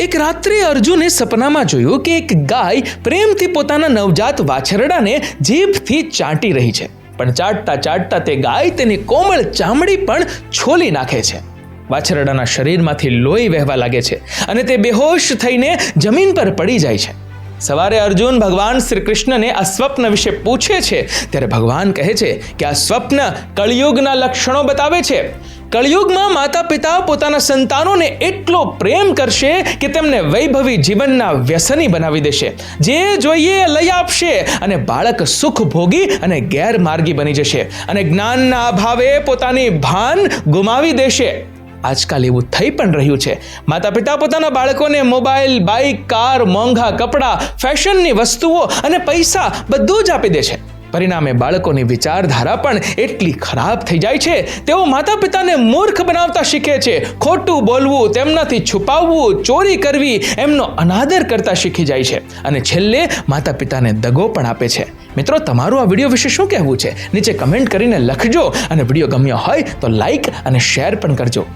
એક રાત્રે અર્જુને સપનામાં જોયું કે એક ગાય પ્રેમથી પોતાના નવજાત વાછરડાને જીભથી ચાટી રહી છે. પણ ચાટતા ચાટતા તે ગાય તેની કોમળ ચામડી પણ છોલી નાખે છે. વાછરડાના શરીરમાંથી લોહી વહેવા લાગે છે અને તે બેહોશ થઈને જમીન પર પડી જાય છે. સવારે અર્જુન ભગવાન શ્રી કૃષ્ણને આ સ્વપ્ન વિશે પૂછે છે, ત્યારે ભગવાન કહે છે કે આ સ્વપ્ન કળિયુગના લક્ષણો બતાવે છે. કળિયુગમાં માતા પિતા પોતાના સંતાનોને એટલો પ્રેમ કરશે કે તેમને વૈભવી જીવનના વ્યસની બનાવી દેશે. જે જોઈએ લઈ આપશે અને બાળક સુખ ભોગી અને ગેરમાર્ગી બની જશે. અને જ્ઞાનના અભાવે પોતાની ભાન ગુમાવી દેશે. આજકાલ એવું થઈ પણ રહ્યું છે. માતા પિતા પોતાના બાળકોને મોબાઈલ બાઇક કાર, મોંઘા કપડાં, ફેશનની વસ્તુઓ અને પૈસા બધું જ આપી દે છે. પરિણામે બાળકોની વિચારધારા પણ એટલી ખરાબ થઈ જાય છે. તેઓ માતા પિતાને મૂર્ખ બનાવતા શીખે છે. ખોટું બોલવું, તેમનાથી છુપાવવું, ચોરી કરવી, એમનો અનાદર કરતા શીખી જાય છે. અને છેલ્લે માતા પિતાને દગો પણ આપે છે. મિત્રો, તમારું આ વીડિયો વિશે શું કહેવું છે? નીચે કમેન્ટ કરીને લખજો. અને વીડિયો ગમ્યો હોય તો લાઈક અને શેર પણ કરજો.